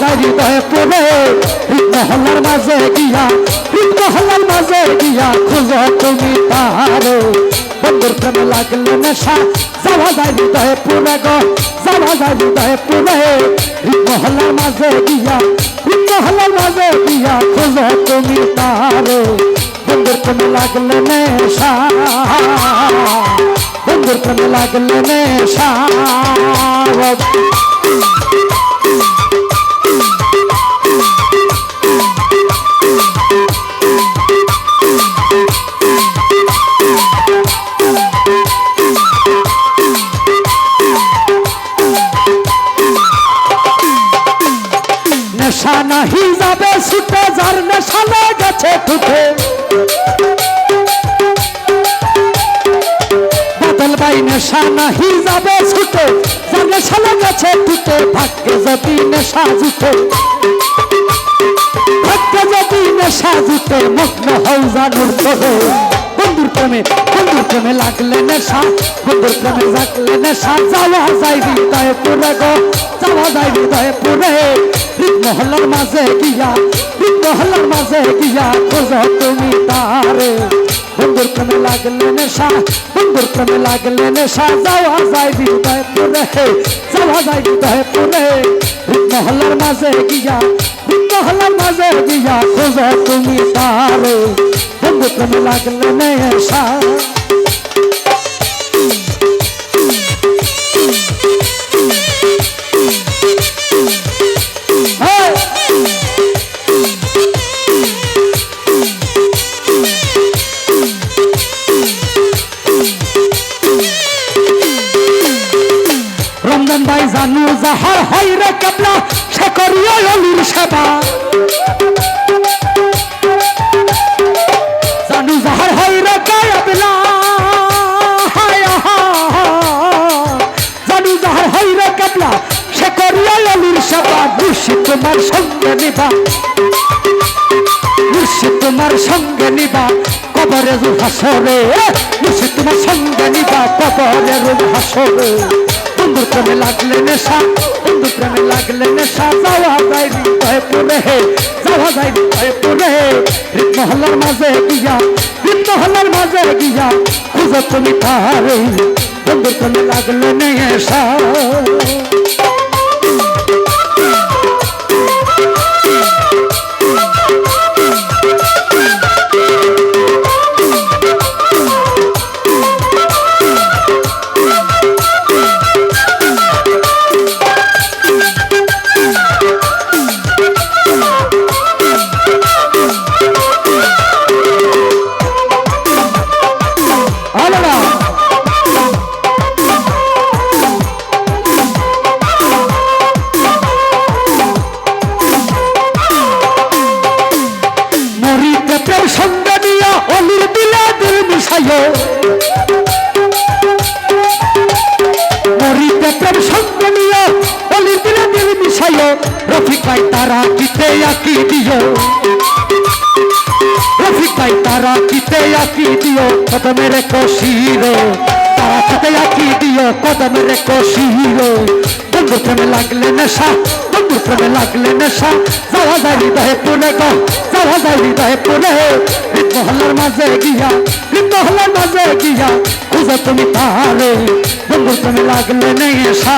যায় হৃদয়ে পড়ে মহল্লার মাঝে গিয়া মহল্লার মাঝে গিয়া খুঁজো তুমি তাহারে বন্ধুর প্রেমে লাগলে নেশা যাওয়া যায় হৃদয়ে পড়ে গো যাওয়া যায় হৃদয়ে পড়ে মহল্লার মাঝে গিয়া মহল্লার মাঝে গিয়া খুঁজো তুমি তাহারে বন্ধুর প্রেমে লাগলে নেশা বন্ধুর প্রেমে লাগলে নেশা নেশা নাহি যাবে, ছুটে যার নেশা লেগেছে ঠুঠে বাদল ভাই নেশা নাহি যাবে, ছুটে যার নেশা লেগেছে ঠুঠে ভাগ্যে যদি নেশা জুটে, ভাগ্যে যদি নেশা জুটে, মগ্ন হও জানুর করে বন্ধুর প্রেমে বন্ধুর প্রেমে লাগলে নেশা, বন্ধুর প্রেমে লাগলে নেশা। যাওয়া যায় হৃদয়ে পুরে গো, যাওয়া যায় হৃদয়ে পুরে মহল্লার মাঝে গিয়া মহল্লার মাঝে গিয়া খোঁজ তুমি তারে। বন্ধুর প্রেমে লাগলে নেশা, বন্ধুর প্রেমে লাগলে নেশা। যাওয়া যায় হৃদয়ে পুরে যাওয়া যায় হৃদয়ে পুরে মহল্লার মাঝে গিয়া মহল্লার মাঝে গিয়া খোঁজ তুমি তারে। লাগলে নেশা Hey! রমজান ভাই জানু যাহার হয় রে কেবলা সে করিও অলির সেবা সেবা মুর্শিদ তোমার সঙ্গে নিবা। মুর্শিদ তোমার সঙ্গে নিবা, কবরে রুল হাসরে। মুর্শিদ তোমার সঙ্গে নিবা, কবরে রুল হাসরে। বন্ধুর প্রেমে লাগলে নেশা, বন্ধুর প্রেমে লাগলে নেশা। যাওয়া যায় হৃদয় পড়ে যাওয়া যায় হৃদয় পড়ে মহল্লার মাঝে গিয়া মহল্লার মাঝে গিয়া খুঁজো তুমি তারে বন্ধুর প্রেমে লাগলে নেশা। সঙ্গে নিয়া অলির দিলে মিশাইও। মরিতে প্রেম সঙ্গে নিয়া অলির মিশাইও। রফিক ভাই তারা কিতে আকি দিও? রফিক ভাই তারা কিতে আকি দিও? কদমের কষিরে। তারা কিতে আকি দিও? বন্ধু প্রেমে লাগলে নেশা বন্ধু প্রেমে লাগলে নেশা যাওয়া যায় হৃদয়ে পুরে গো যাওয়া যায় হৃদয়ে পুরে মহল্লার মাঝে গিয়া মহল্লার মাঝে গিয়া খুঁজে তুমি তারে বন্ধু প্রেমে লাগলে নেশা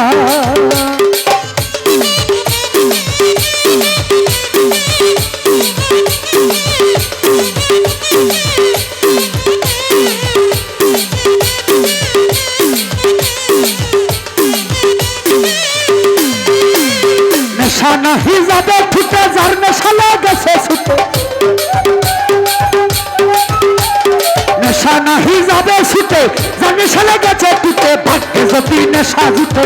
নেশা যাবে ছুটে যার নেশা গেছে ছুটে নেশা নাহি যাবে ছুটে যার নেশা লেগেছে টুটে ভাগ্যে যদি নেশা জুটে।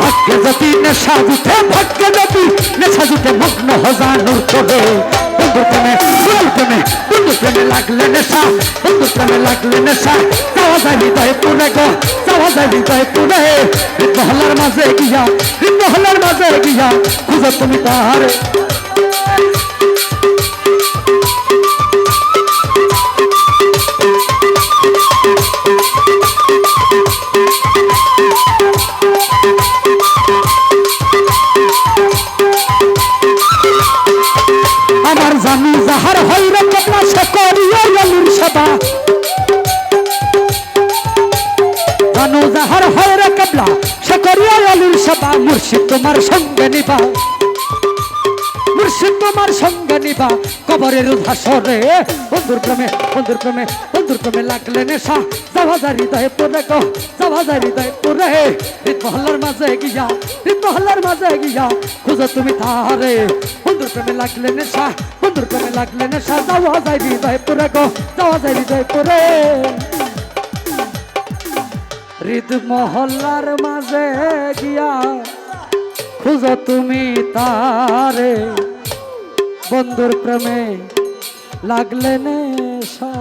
ভাগ্যে যদি নেশা জুটে, ভাগ্যে যদি নেশা জুটে, মগ্ন হজানুর মহল্লার মাঝে গিয়া মাঝে গিয়া, খুঁজো তুমি তাহারে জানু যাহার হইরে কেবলা সে করিয়া আলুর সেবা জানু যাহার হইরে কেবলা, সে করিয়া আলুর সেবা মুর্শিদ তোমার সঙ্গে নিবা মুর্শিদ তোমার সঙ্গে নিবা। কবরের ভাসরে বন্ধুর প্রেমে বন্ধুর প্রেমে বন্ধুর প্রেমে লাগলে নেশা। যায় হৃদয়ে পড়ে গো যায় হৃদয়ে পড়ে হৃদ মহল্লার মাঝে গিয়া, হৃদ মহল্লার মাঝে গিয়া খুঁজো তুমি তারে বন্ধুর প্রেমে লাগলে নেশা, বন্ধুর প্রেমে লাগলে নেশা। যাওয়া যায় হৃদয়ে পড়ে গো, যাওয়া যায় হৃদয়ে পড়ে হৃদ মহল্লার মাঝে গিয়া খুঁজো তুমি তারে বন্ধুর প্রেমে লাগলেন নেশা